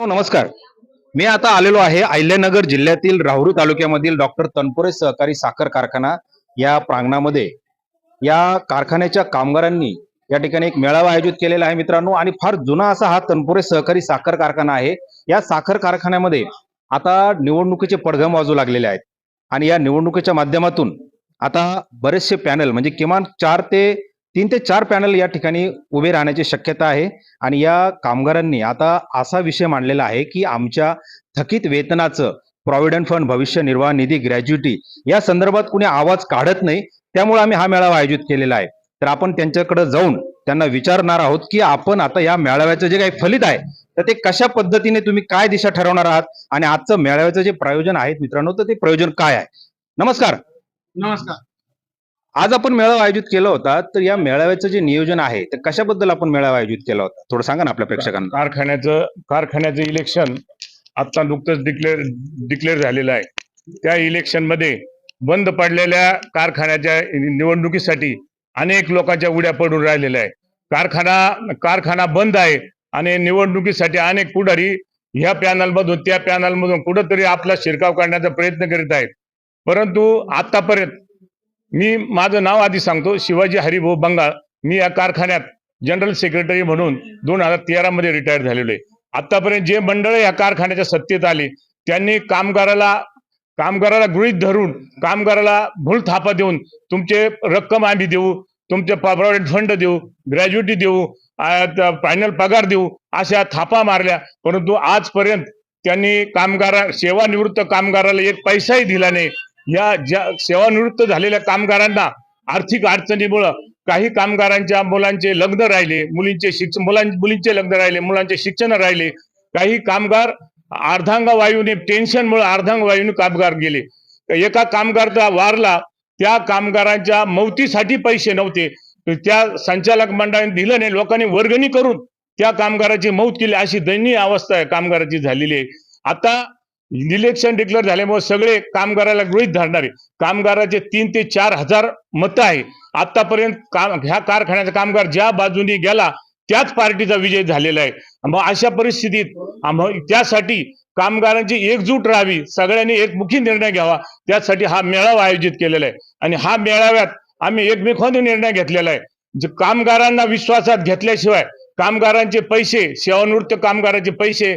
हो, नमस्कार. मी आता आलेलो आहे अहिल्यानगर जिल्ह्यातील राहुरी तालुक्यामधील डॉक्टर तनपुरे सहकारी साखर कारखाना या प्रांगणामध्ये. या कारखान्याच्या कामगारांनी या ठिकाणी एक मेळावा आयोजित केलेला आहे मित्रांनो. आणि फार जुना असा हा तनपुरे सहकारी साखर कारखाना आहे. या साखर कारखान्यामध्ये आता निवडणुकीचे पडघम वाजू लागलेले आहेत. आणि या निवडणुकीच्या माध्यमातून आता बरेचसे पॅनल म्हणजे किमान चार ते तीन ते चार पॅनल या ठिकाणी उभे राहण्याची शक्यता आहे. आणि या कामगारांनी आता असा विषय मांडलेला आहे की आमच्या थकीत वेतनाचं प्रॉव्हिडंट फंड भविष्य निर्वाह निधी ग्रॅज्युटी या संदर्भात कुणी आवाज काढत नाही त्यामुळे आम्ही हा मेळावा आयोजित केलेला आहे. तर आपण त्यांच्याकडे जाऊन त्यांना विचारणार आहोत की आपण आता या मेळाव्याचं जे काही फलित आहे तर ते कशा पद्धतीने तुम्ही काय दिशा ठरवणार आहात? आणि आजचं मेळाव्याचं जे प्रयोजन आहे मित्रांनो तर ते प्रयोजन काय आहे? नमस्कार. नमस्कार. आज आपण मेळावा आयोजित केला होता तर या मेळाव्याचं जे नियोजन आहे तर कशाबद्दल आपण मेळावा आयोजित केला होता? थोडं सांगा ना आपल्या प्रेक्षकांना. कारखान्याचं कारखान्याचं इलेक्शन आता नुकतंच डिक्लेअर डिक्लेअर झालेलं आहे. त्या इलेक्शनमध्ये बंद पडलेल्या कारखान्याच्या निवडणुकीसाठी अनेक लोकांच्या उड्या पडून राहिलेल्या आहे कारखाना कारखाना बंद आहे आणि निवडणुकीसाठी अनेक पुढारी ह्या पॅनल मधून त्या पॅनलमधून कुठंतरी आपला शिरकाव करण्याचा प्रयत्न करीत आहेत. परंतु आतापर्यंत मी माझं नाव आधी सांगतो शिवाजी हरिभाऊ बंगाळ. मी या कारखान्यात जनरल सेक्रेटरी म्हणून दोन हजार तेरा मध्ये रिटायर झालेलो आहे. आतापर्यंत जे मंडळ या कारखान्याच्या सत्तेत आले त्यांनी कामगाराला कामगाराला गृहीत धरून कामगाराला भूल थापा देऊन तुमचे रक्कम आम्ही देऊ तुमचे प्रॉव्हिडंट फंड देऊ ग्रॅज्युटी देऊ फायनल पगार देऊ अशा थापा मारल्या. परंतु आजपर्यंत त्यांनी कामगारा सेवानिवृत्त कामगाराला एक पैसाही दिला नाही. या ज्या सेवानिवृत्त झालेल्या कामगारांना आर्थिक अडचणीमुळं काही कामगारांच्या मुलांचे लग्न राहिले मुलींचे शिक्षण मुलां मुलींचे लग्न राहिले मुलांचे शिक्षण राहिले काही कामगार अर्धांग वायूने टेन्शनमुळे अर्धांग वायूने कामगार गेले. एका कामगारचा वारला त्या कामगारांच्या मौतीसाठी पैसे नव्हते. त्या संचालक मंडळाने दिलं नाही लोकांनी वर्गणी करून त्या कामगाराची मौत केली अशी दयनीय अवस्था आहे कामगाराची झालेली आहे. आता इलेक्शन डिक्लेअर झाल्यामुळे सगळे कामगाराला गृहित धरणारे कामगाराचे तीन ते चार हजार मतं आहे. आतापर्यंत काम ह्या कारखान्याचा कामगार ज्या बाजूने गेला त्याच पार्टीचा विजय झालेला आहे. मग अशा परिस्थितीत त्यासाठी कामगारांची एकजूट राहावी सगळ्यांनी एकमुखी निर्णय घ्यावा त्यासाठी हा मेळावा आयोजित केलेला आहे. आणि हा मेळाव्यात आम्ही एकमेकांनी निर्णय घेतलेला आहे. जे कामगारांना विश्वासात घेतल्याशिवाय कामगारांचे पैसे सेवानिवृत्त कामगारांचे पैसे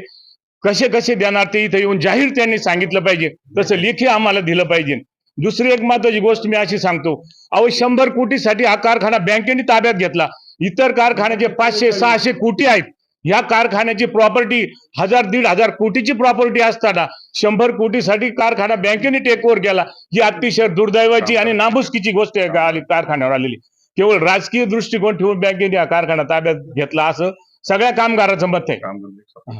कसे कसे देणार ते इथं येऊन जाहीर त्यांनी सांगितलं पाहिजे. तसं लेखी आम्हाला दिलं पाहिजे. दुसरी एक महत्वाची गोष्ट मी अशी सांगतो. अहो शंभर कोटीसाठी हा कारखाना बँकेने ताब्यात घेतला. इतर कारखान्याचे पाचशे सहाशे कोटी आहेत. या कारखान्याची प्रॉपर्टी हजार दीड हजार कोटीची प्रॉपर्टी असताना शंभर कोटीसाठी कारखाना बँकेने टेक ओव्हर केला. ही अतिशय दुर्दैवाची आणि नामुष्कीची गोष्ट आली कारखान्यावर आलेली. केवळ राजकीय दृष्टिकोन ठेवून बँकेने हा कारखाना ताब्यात घेतला असं सगळ्या कामगाराचं मत आहे.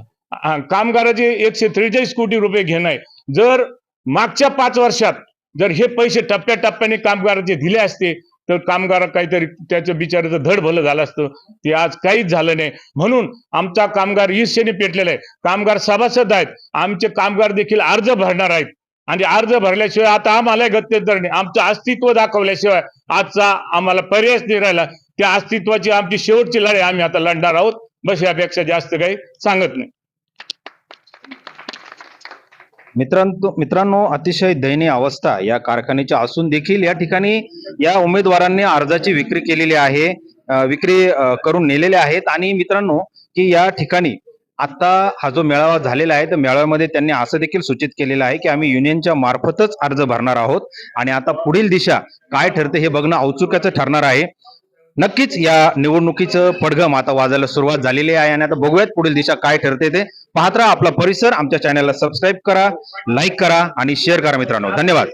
कामगाराचे एकशे त्रेचाळीस कोटी रुपये घेणं आहे. जर मागच्या पाच वर्षात जर हे पैसे टप्प्याटप्प्याने कामगाराचे दिले असते तर कामगार काहीतरी त्याचं बिचाराचं धड भलं झालं असतं. ते आज काहीच झालं नाही. म्हणून आमचा कामगार ईर्ष्येने पेटलेला आहे. कामगार सभासद आहेत. आमचे कामगार देखील अर्ज भरणार आहेत. आणि अर्ज भरल्याशिवाय आता आम्हाला गत्यंतर नाही. आमचं अस्तित्व दाखवल्याशिवाय आजचा आम्हाला पर्यायच नाही राहिला. त्या अस्तित्वाची आमची शेवटची लढाई आम्ही आता लढणार आहोत. बस यापेक्षा जास्त काही सांगत नाही. मित्रांनो मित्रांनो अतिशय दयनीय अवस्था या कारखान्याची असून देखील या ठिकाणी या उमेदवारांनी अर्जाची विक्री केलेली आहे. विक्री करून नेलेले आहेत. आणि मित्रांनो की या ठिकाणी आता हा जो मेळावा झालेला आहे तर मेळाव्यामध्ये त्यांनी असं देखील सूचित केलेलं आहे की आम्ही युनियनच्या मार्फतच अर्ज भरणार आहोत. आणि आता पुढील दिशा काय ठरते हे बघणं औत्सुक्याचं ठरणार आहे. नक्कीच या निवडणुकीचं पडघम आता वाजायला सुरुवात झालेली आहे. आणि आता बघूयात पुढील दिशा काय ठरते ते. पाहत राहा आपला परिसर. आमच्या चॅनलला सबस्क्राईब करा लाईक करा आणि शेअर करा मित्रांनो. धन्यवाद.